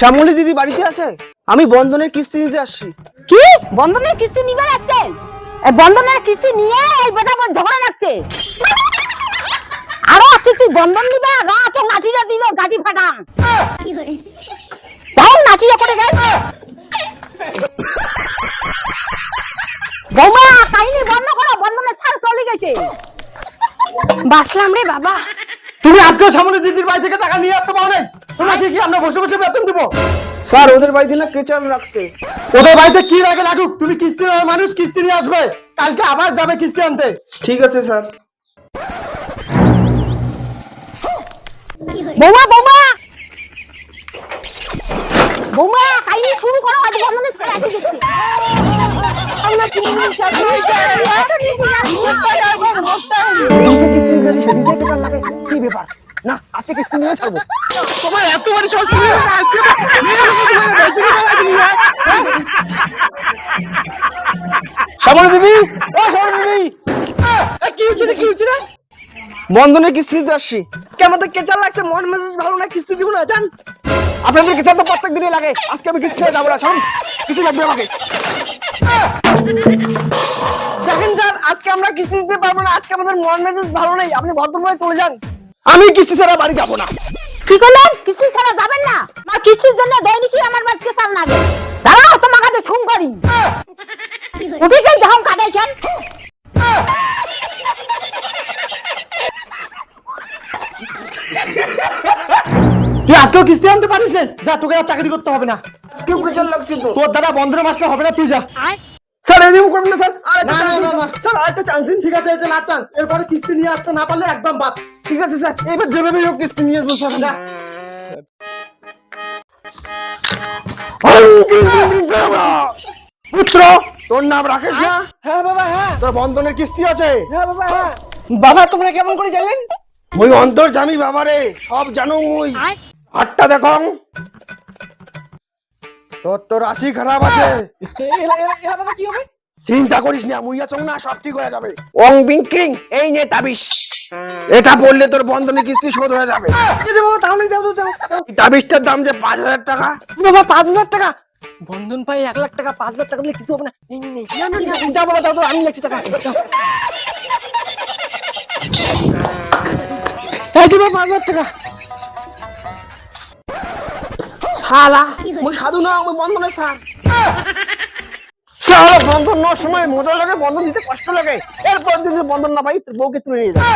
শ্যামলী দিদি বাড়িতে আছে? আমি বন্ধনের কিস্তি নিতে আসছি। কি? বন্ধনের কিস্তি নিবে রাখছেন বন্ধনের কিস্তি নিয়ে এই বেটা আমার ঝগড়া রাখছে আরও আছে তুই বন্ধন নিবে? গা তো নাচিরা দিল গাড়ি ফাটাং তাও নাচিয়া করে গেল। বৌমা কাহিনী বন্ধ করো বন্ধনের ছাড় চলে গেছে। বাঁচলাম রে বাবা। তুমি আজকে শ্যামলী দিদির বাড়ি থেকে টাকা নিয়ে আসতে পারো তোমাকে কি আমরা বসে বসে বেতন দেবো। স্যার ওদের বাড়িতে না কেচার রাখতে ওদের বাড়িতে কি লাগে লাগুক? তুমি কিস্তি নেওয়া মানুষ কিস্তি নিয়ে আসবে। কালকে আবার যাবে কিস্তি আনতে। ঠিক আছে স্যার। বৌমা বৌমা! বৌমা কাহিনী শুরু করো আজ সেদিনকে কি ব্যাপার? আজকে কিস্তি নিয়ে ছাড়বো তোমার এত শ্যামলী দিদি! ও দিদি! কি হচ্ছে কি হচ্ছে বন্ধনের কিস্তি দিতে আসছি। আজকে আমাদের কেচার লাগছে? মন মেজাজ ভালো না কিস্তি দিব না জান আপনাদের কেচার তো প্রত্যেক দিনই লাগে। আজকে আমি কিস্তি যাব না শুনুন কিস্তি লাগবে আমাকে। দেখেন স্যার আজকে আমরা কিস্তি দিতে পারব না আজকে আমাদের মন মেজাজ ভালো নেই। আপনি ভদ্রভাবে চলে যান। আমি কিস্তি ছাড়া বাড়ি যাব না। কি করলেন কিস্তি ছাড়া যাবেন না? আমার কিস্তির জন্য দৈনিকই আমার বাড়িতে চাল লাগে। দাঁড়াও তোমার কাছে ছুম করি। উঠে গেল যখন কাটাইছেন তুই আজকেও কিস্তি আনতে পারিস যা তোকে আর চাকরি করতে হবে না। তোর দ্বারা বন্ধের মাসটা হবে না তুই যা। স্যার এরকম করবেন না স্যার আর না না না স্যার আরেকটা চান্স দিন। ঠিক আছে এটা লাস্ট চান্স এরপরে কিস্তি নিয়ে আসতে না পারলে একদম বাদ। ঠিক আছে স্যার এবার যেভাবে হোক কিস্তি নিয়ে আসব স্যার যা। পুত্র তোর নাম রাকেশ না? হ্যাঁ বাবা হ্যাঁ। তোর বন্ধনের কিস্তি আছে? হ্যাঁ বাবা হ্যাঁ। বাবা তোমরা কেমন করে জানেন মুই অন্তর জানি বাবারে সব জানো মুই। হাতটা দেখো। তোর তো রাশি খারাপ আছে। চিন্তা করিস না মুই আছো না সব ঠিক হয়ে যাবে। অং বিং এই নে তাবিশ। এটা বললে তোর বন্ধনের কিস্তি শোধ হয়ে যাবে। তাহলে দাও দাও তাবিজটার দাম যে পাঁচ হাজার টাকা? বাবা পাঁচ হাজার টাকা? বন্ধন পাই এক লাখ টাকা পাঁচ হাজার টাকা দিলে কিছু হবে না। নে, নে। দাও বাবা দাও দাও আমি লাগছি টাকা। দাও। এই যে বাবা, পাঁচ হাজার টাকা। শালা। মুই সাধু না আমি বন্ধনের স্যার। শালা বন্ধন নেওয়ার সময় মজা লাগে বন্ধন দিতে কষ্ট লাগে। এরপর যদি বন্ধন না পাই তোর বউকে তুলে নিয়ে যাবে।